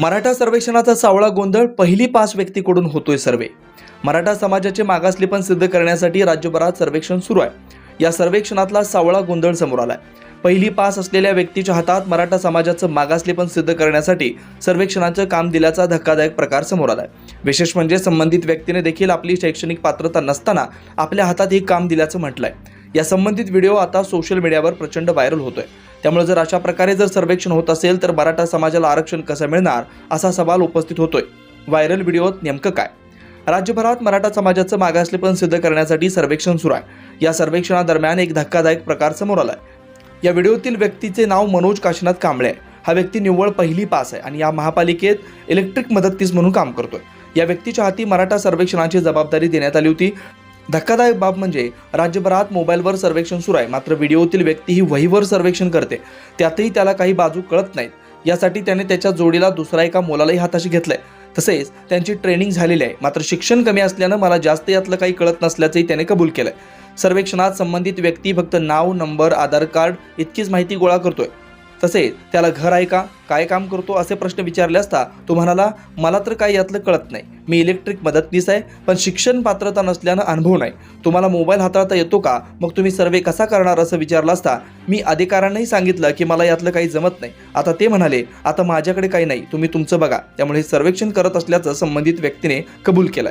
मराठा सर्वेक्षणाचा सावळा गोंधळ पहिली पाच व्यक्तीकडून होतोय सर्वे. मराठा समाजाचे मागासलेपण सिद्ध करण्यासाठी राज्यभरात सर्वेक्षण सुरू आहे. या सर्वेक्षणातला सावळा गोंधळ समोर आलाय. पहिली पास असलेल्या व्यक्तीच्या हातात मराठा समाजाचं मागासलेपण सिद्ध करण्यासाठी सर्वेक्षणाचं काम दिल्याचा धक्कादायक प्रकार समोर आलाय. विशेष म्हणजे संबंधित व्यक्तीने देखील आपली शैक्षणिक पात्रता नसताना आपल्या हातात हे काम दिल्याचं म्हटलंय. या संबंधित व्हिडिओ आता सोशल मीडियावर प्रचंड व्हायरल होतोय. त्यामुळे जर अशा प्रकारे जर सर्वेक्षण होत असेल तर मराठा समाजाला आरक्षण कसं मिळणार? असा सवाल उपस्थित होतोय. व्हायरल व्हिडिओत नेमकं काय? राज्यभरात मराठा समाजाचं मागासलेपण सिद्ध करण्यासाठी सर्वेक्षण सुरू आहे. या सर्वेक्षणादरम्यान एक धक्कादायक प्रकार समोर आलाय. या व्हिडिओतील व्यक्तीचे नाव मनोज काशीनाथ कांबळे आहे. हा व्यक्ती निव्वळ पहिली पास आहे आणि या महापालिकेत इलेक्ट्रिक मदतनीस म्हणून काम करतोय. या व्यक्तीच्या हाती मराठा सर्वेक्षणाची जबाबदारी देण्यात आली होती. धक्कादायक बाब म्हणजे राज्यभरात मोबाईलवर सर्वेक्षण सुरू आहे. मात्र व्हिडिओतील व्यक्ती ही वहीवर सर्वेक्षण करते. त्यातही त्याला काही बाजू कळत नाहीत. यासाठी त्याने त्याच्या जोडीला दुसरा एका मुलालाही हाताशी घेतलंय. तसेच त्यांची ट्रेनिंग झालेली आहे. मात्र शिक्षण कमी असल्यानं मला जास्त यातलं काही कळत नसल्याचंही त्याने कबूल केलंय. सर्वेक्षणात संबंधित व्यक्ती फक्त नाव नंबर आधार कार्ड इतकीच माहिती गोळा करतोय. तसेच त्याला घर आहे का? काय काम करतो? असे प्रश्न विचारले असता तो म्हणाला मला तर काही यातलं कळत नाही. मी इलेक्ट्रिक मदतनीस आहे पण शिक्षण पात्रता नसल्यानं अनुभव नाही. तुम्हाला मोबाईल हाताळता येतो का? मग तुम्ही सर्वे कसा करणार? असं विचारलं असता मी अधिकाऱ्यांनाही सांगितलं की मला यातलं काही जमत नाही. आता ते म्हणाले आता माझ्याकडे काही नाही. तुम्ही तुमचं बघा. त्यामुळे हे सर्वेक्षण करत असल्याचं संबंधित व्यक्तीने कबूल केलं.